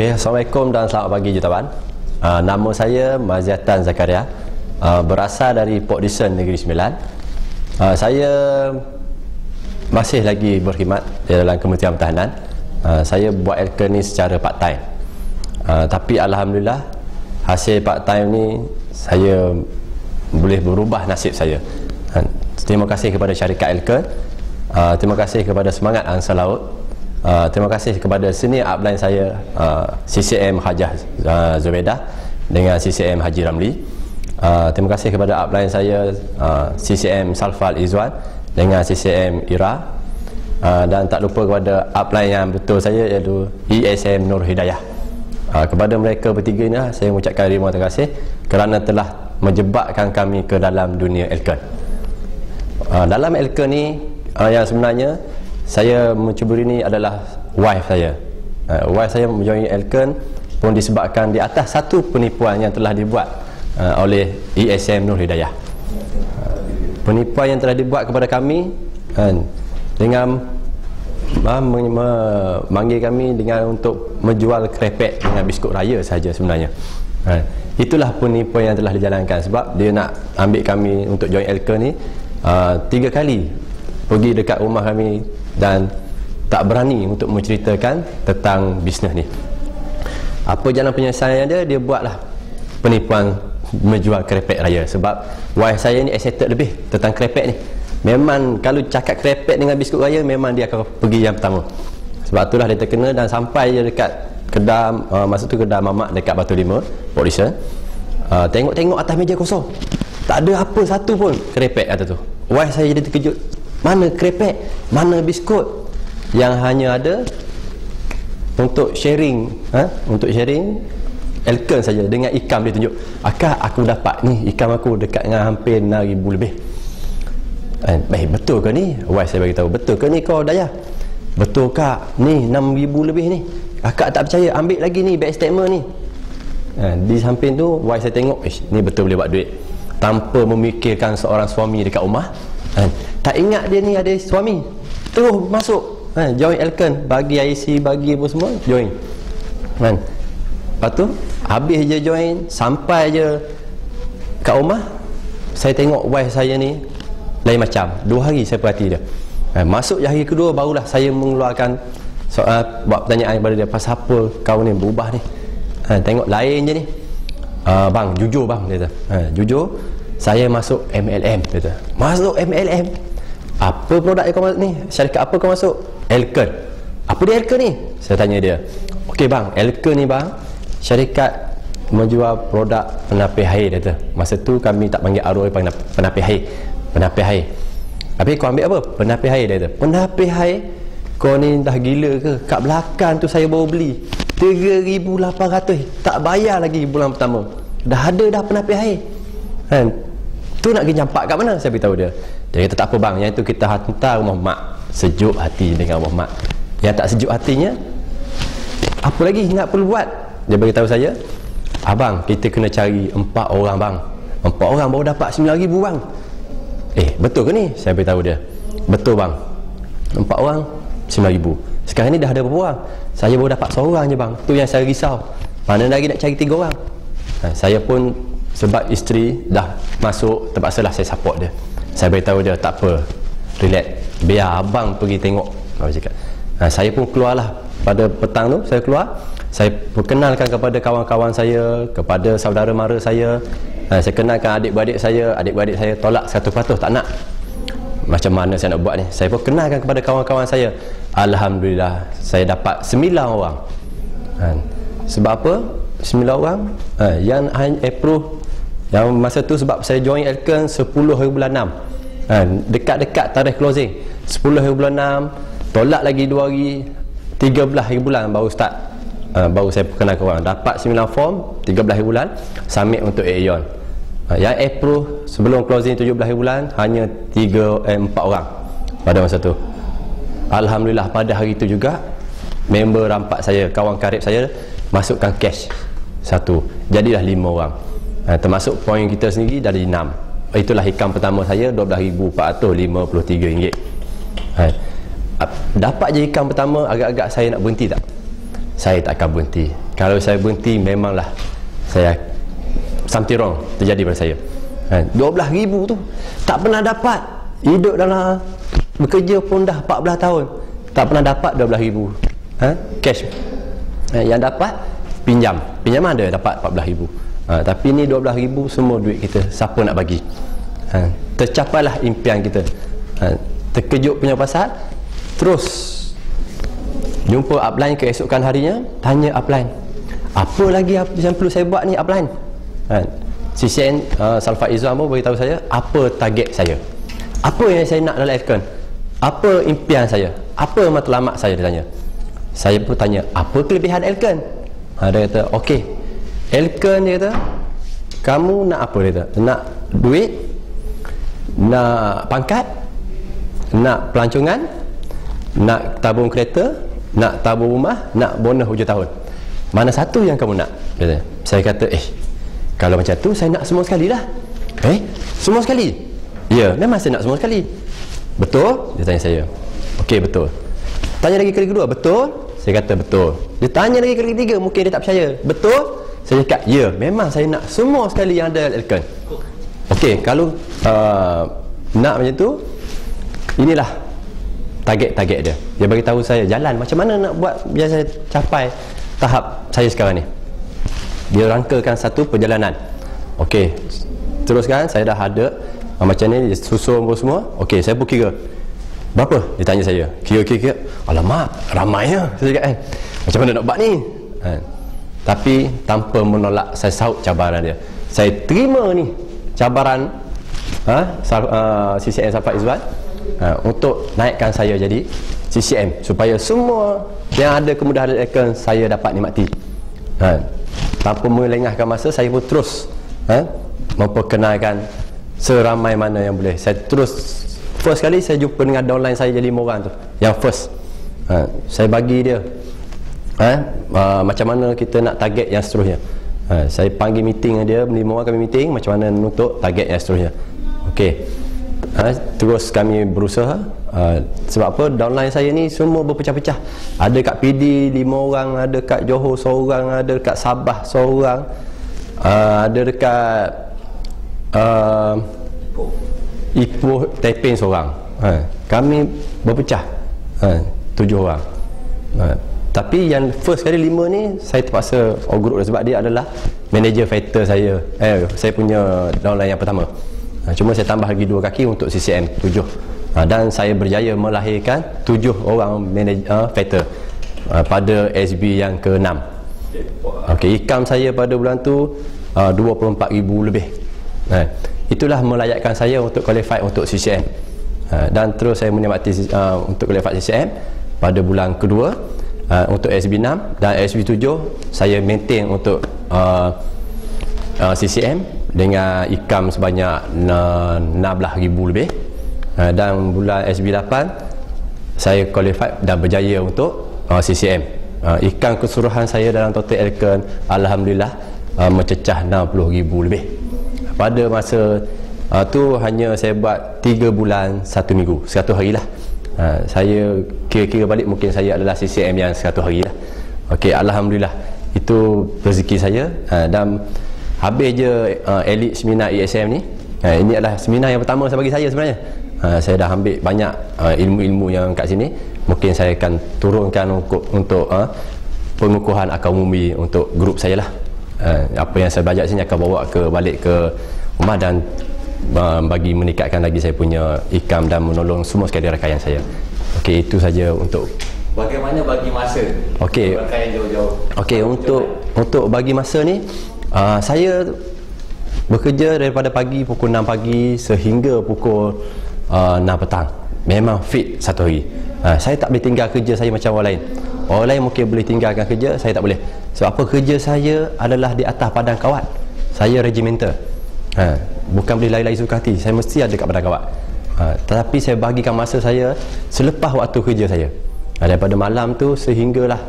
Okay, Assalamualaikum dan selamat pagi jutawan. Uh, nama saya Maziatan Zakaria. Uh, berasal dari Port Dickson Negeri Sembilan. Uh, saya masih lagi berkhidmat dalam Kementerian Pertahanan. Uh, saya buat elker ni secara part time. Uh, tapi alhamdulillah hasil part time ni saya boleh berubah nasib saya. Uh, terima kasih kepada syarikat elker. Uh, terima kasih kepada semangat Ansar Laut Uh, terima kasih kepada senior upline saya uh, CCM Hajah uh, Zubedah dengan CCM Haji Ramli. Uh, terima kasih kepada upline saya uh, CCM Salfal Izwan dengan CCM Ira. Uh, dan tak lupa kepada upline yang betul saya iaitu ESM Nur Hidayah. Uh, kepada mereka bertiga ini saya mengucapkan terima kasih kerana telah menjebakkan kami ke dalam dunia Elkan uh, dalam Elkan ni uh, yang sebenarnya saya mencuburi ini adalah wife saya. Uh, wife saya menjoin Elken pun disebabkan di atas satu penipuan yang telah dibuat uh, oleh ESM Nur Hidayah. Uh, penipuan yang telah dibuat kepada kami uh, dengan uh, memanggil kami dengan untuk menjual krepek dengan biskut raya saja sebenarnya. Uh, itulah penipuan yang telah dijalankan sebab dia nak ambil kami untuk join Elken ni uh, tiga kali pergi dekat rumah kami dan tak berani untuk menceritakan tentang bisnes ni. Apa jalan penyelesaian dia? Dia buatlah penipuan menjual krepek raya. Sebab wife saya ni excited lebih tentang krepek ni. Memang kalau cakap krepek dengan biskut raya memang dia akan pergi yang pertama. Sebab itulah dia terkena dan sampai je dekat kedai uh, masa tu kedai mamak dekat Batu Lima polisi. Uh, tengok-tengok atas meja kosong. Tak ada apa satu pun krepek kata tu. Wife saya jadi terkejut mana krepek mana biskut. Yang hanya ada untuk sharing ha? untuk sharing Elken saja. Dengan ikam dia tunjuk akak aku dapat ni. Ikam aku dekat dengan hampir 6,000 lebih. Eh, betul ke ni? Wife saya beritahu betul ke ni kau daya betul kak? Ni 6,000 lebih ni. Akak tak percaya ambil lagi ni back statement ni. Eh, di samping tu wife saya tengok ni betul boleh buat duit. Tanpa memikirkan seorang suami dekat rumah eh, tak ingat dia ni ada suami. Terus masuk. Ha, join Elken bagi IC bagi apa semua join. Kan? Lepas tu habis je join sampai je kat rumah saya tengok wife saya ni lain macam. Dua hari saya perhati dia. Ha, masuk hari kedua barulah saya mengeluarkan soal buat pertanyaan kepada dia pasal apa kau ni berubah ni? Ha, tengok lain je ni. Uh, bang jujur bang dia kata. Ha, jujur saya masuk MLM dia kata. Masuk MLM apa produk yang kau masuk ni? Syarikat apa kau masuk? Elken. Apa dia Elken ni? Saya tanya dia. Ok bang. Elken ni bang syarikat menjual produk penapis air dia kata masa tu kami tak panggil ROI panggil penapis air. Penapis air. Tapi kau ambil apa? Penapis air dia kata penapis air kau ni dah gila ke? Kat belakang tu saya baru beli. 3800 tak bayar lagi bulan pertama. Dah ada dah penapis air. Kan? Tu nak pergi campak kat mana? Saya beritahu dia dia kata tak apa bang yang itu kita hantar rumah mak. Sejuk hati dengan rumah mak. Yang tak sejuk hatinya apa lagi nak perlu buat? Dia beritahu saya abang kita kena cari empat orang bang. Empat orang baru dapat sembilan ribu bang. Eh betul ke ni? Saya beritahu dia. Betul bang. Empat orang sembilan ribu. Sekarang ni dah ada berapa orang saya baru dapat seorang je bang. Tu yang saya risau. Mana lagi nak cari tiga orang? Ha, saya pun sebab isteri dah masuk terpaksalah saya support dia saya beritahu dia tak apa relax. Biar abang pergi tengok. Abang cakap. Ha, saya pun keluarlah. Pada petang tu saya keluar. Saya perkenalkan kepada kawan-kawan saya kepada saudara mara saya. Ha, saya kenalkan adik-beradik saya. Adik-beradik saya tolak satu patuh tak nak. Macam mana saya nak buat ni? Saya pun kenalkan kepada kawan-kawan saya. Alhamdulillah saya dapat sembilan orang. Ha, sebab apa? Sembilan orang ha, yang approve yang masa tu sebab saya join Elken 10 hari bulan 6 ha, dekat-dekat tarikh closing. 10 hari bulan 6 tolak lagi 2 hari 13 hari bulan baru start. Ha, baru saya perkenal korang. Dapat 9 form 13 hari bulan submit untuk Aeon. Ha, yang approve sebelum closing 17 hari bulan hanya 3 eh, 4 orang pada masa tu. Alhamdulillah pada hari itu juga member rampak saya kawan karib saya masukkan cash. Satu. Jadilah 5 orang ha, termasuk poin kita sendiri dari 6 itulah hikam pertama saya RM12,453 ha, dapat je hikam pertama agak-agak saya nak berhenti tak? Saya tak akan berhenti. Kalau saya berhenti memanglah saya something wrong terjadi pada saya. Ha, 12 ribu tu tak pernah dapat. Hidup dalam bekerja pun dah 14 tahun. Tak pernah dapat 12 ribu. Ha, cash. Ha, yang dapat pinjam. Pinjam ada dapat 14 ribu ha, tapi ni 12 ribu semua duit kita. Siapa nak bagi? Ha, tercapailah impian kita. Ha, terkejut punya pasal terus jumpa upline keesokan harinya tanya upline apa lagi yang perlu saya buat ni upline? Ha, CCN uh, Salfa Izzuan pun beritahu saya apa target saya? Apa yang saya nak dalam Elkan apa impian saya? Apa matlamat saya? dia tanya. Saya pun tanya apa kelebihan Elkan ha, dia kata ok Elkan dia kata kamu nak apa? Dia kata nak duit nak pangkat nak pelancongan nak tabung kereta nak tabung rumah nak bonus hujung tahun. Mana satu yang kamu nak? Kata. saya kata eh kalau macam tu saya nak semua sekali lah. Eh semua sekali? Ya memang saya nak semua sekali. Betul? Dia tanya saya. Ok betul. Tanya lagi kali kedua. Betul? Saya kata betul. Dia tanya lagi kali ketiga. Mungkin dia tak percaya. Betul saya cakap ya memang saya nak semua sekali yang ada Elkan ok kalau uh, nak macam tu inilah target-target dia. Dia bagi tahu saya jalan macam mana nak buat biar saya capai tahap saya sekarang ni. Dia rangkakan satu perjalanan. Ok teruskan saya dah ada ah, macam ni susun pun semua. Ok saya pun kira berapa? Dia tanya saya. Kira-kira alamak ramainya saya cakap kan macam mana nak buat ni? Ha. Tapi tanpa menolak saya saut cabaran dia. Saya terima ni cabaran ha, uh, CCN Safat Izzuan ha, untuk naikkan saya jadi CCM supaya semua yang ada kemudahan akan saya dapat nikmati. Ha, tanpa melengahkan masa saya pun terus ha, memperkenalkan seramai mana yang boleh. Saya terus first kali saya jumpa dengan downline saya jadi lima orang tu yang first. Ha, saya bagi dia ha, uh, macam mana kita nak target yang seterusnya? Ha, saya panggil meeting dengan dia lima orang kami meeting macam mana untuk target yang seterusnya. Ok ha, terus kami berusaha. Ha, sebab apa? Downline saya ni semua berpecah-pecah. Ada kat PD lima orang ada kat Johor seorang ada kat Sabah seorang ha, ada dekat uh, Ipoh Taiping seorang. Ha, kami berpecah. Ha, tujuh orang. Ha, tapi yang first kali lima ni saya terpaksa oh group. Sebab dia adalah manager fighter saya. Eh saya punya downline yang pertama. Ha, cuma saya tambah lagi dua kaki untuk CCM tujuh. Ha, dan saya berjaya melahirkan tujuh orang manager uh, fighter. Uh, pada SB yang ke-6 okay, ikam saya pada bulan tu uh, 24,000 lebih. Ha, itulah melayakkan saya untuk qualify untuk CCM ha, dan terus saya menikmati uh, untuk qualify CCM pada bulan kedua uh, untuk SB6 dan SB7 saya maintain untuk uh, uh, CCM dengan ikam sebanyak 16,000 lebih. Uh, dan bulan SB8 saya qualified dan berjaya untuk uh, CCM uh, ikam keseluruhan saya dalam total Elkan Alhamdulillah uh, mencecah 60,000 lebih. Pada masa uh, tu hanya saya buat 3 bulan 1 minggu 100 hari lah uh, saya kira-kira balik mungkin saya adalah CCM yang 100 hari lah. Ok Alhamdulillah. Itu rezeki saya. Uh, dan habis je uh, elite seminar ESM ni. Uh, ini adalah seminar yang pertama saya bagi saya sebenarnya. Uh, saya dah ambil banyak uh, ilmu-ilmu yang kat sini. Mungkin saya akan turunkan untuk, untuk uh, pengukuhan akal umumi untuk grup saya lah. Uh, apa yang saya belajar sini akan bawa ke balik ke rumah dan uh, bagi meningkatkan lagi saya punya ikam dan menolong semua sekali rakan saya ok itu saja untuk bagaimana bagi masa ok ok untuk untuk bagi masa ni Uh, saya bekerja daripada pagi pukul 6 pagi sehingga pukul uh, 6 petang. Memang fit satu hari. Uh, saya tak boleh tinggal kerja saya macam orang lain. Orang lain mungkin boleh tinggalkan kerja, saya tak boleh. Sebab apa kerja saya adalah di atas padang kawat. Saya regimental. Ha, bukan boleh lari-lari suka hati. Saya mesti ada kat padang kawat. Ha, tetapi saya bagikan masa saya selepas waktu kerja saya. Ha, daripada malam tu sehinggalah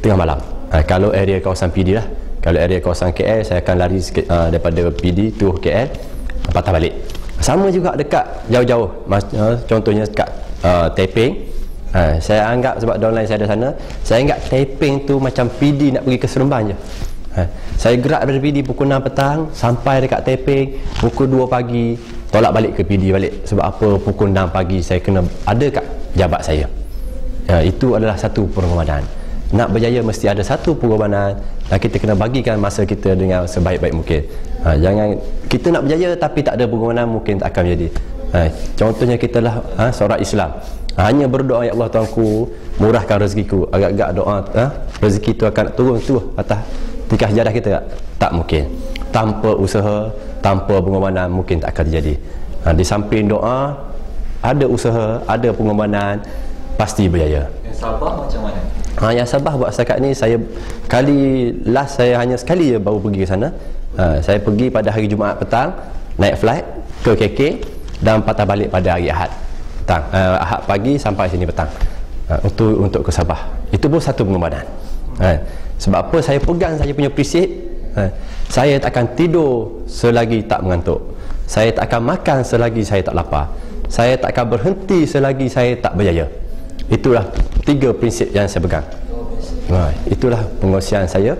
tengah malam. Ha, kalau area kawasan PD lah kalau area kawasan KL saya akan lari sikit, uh, daripada PD tu KL patah balik sama juga dekat jauh-jauh uh, contohnya dekat uh, Taiping Ha, saya anggap sebab downline saya ada sana, saya anggap taping tu macam PD nak pergi ke Seremban je. Ha, saya gerak dari PD pukul 6 petang sampai dekat taping pukul 2 pagi, tolak balik ke PD balik. Sebab apa pukul 6 pagi saya kena ada kat jabat saya. Ha, itu adalah satu pengorbanan. Nak berjaya mesti ada satu pengorbanan dan kita kena bagikan masa kita dengan sebaik-baik mungkin. Ha, jangan kita nak berjaya tapi tak ada pengorbanan mungkin tak akan jadi. Ha, contohnya kita lah ha, seorang Islam hanya berdoa ya Allah Tuanku murahkan rezekiku agak-agak doa ha? rezeki itu akan turun tu atas tikah jadah kita tak? tak mungkin. Tanpa usaha tanpa pengorbanan mungkin tak akan terjadi. Ha, di samping doa ada usaha ada pengorbanan pasti berjaya. Yang sabar macam mana? ha, yang Sabah buat setakat ni saya kali last saya hanya sekali je baru pergi ke sana. Ha, saya pergi pada hari Jumaat petang naik flight ke KK dan patah balik pada hari Ahad petang. Uh, Ahad pagi sampai sini petang. Uh, untuk untuk ke Sabah. Itu pun satu pengorbanan. Uh, sebab apa saya pegang saya punya prinsip uh, saya tak akan tidur selagi tak mengantuk. Saya tak akan makan selagi saya tak lapar. Saya tak akan berhenti selagi saya tak berjaya. Itulah tiga prinsip yang saya pegang. Uh, itulah pengosian saya.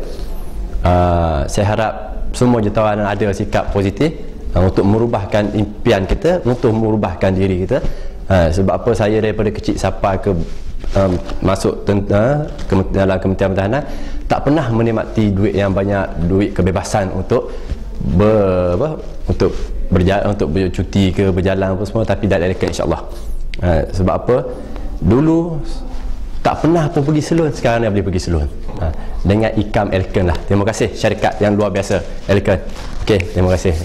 Uh, saya harap semua jutawan ada sikap positif uh, untuk merubahkan impian kita untuk merubahkan diri kita. Ha, sebab apa saya daripada kecil sampai ke um, masuk tentang ke, dalam Kementerian Pertahanan tak pernah menikmati duit yang banyak duit kebebasan untuk ber, apa, untuk berjalan untuk bercuti ke berjalan apa semua tapi dah dekat insyaallah. Ha, sebab apa? Dulu tak pernah pun pergi salon sekarang ni boleh pergi salon. Ha, dengan ikam Elkan lah. Terima kasih syarikat yang luar biasa Elkan. Okey, terima kasih.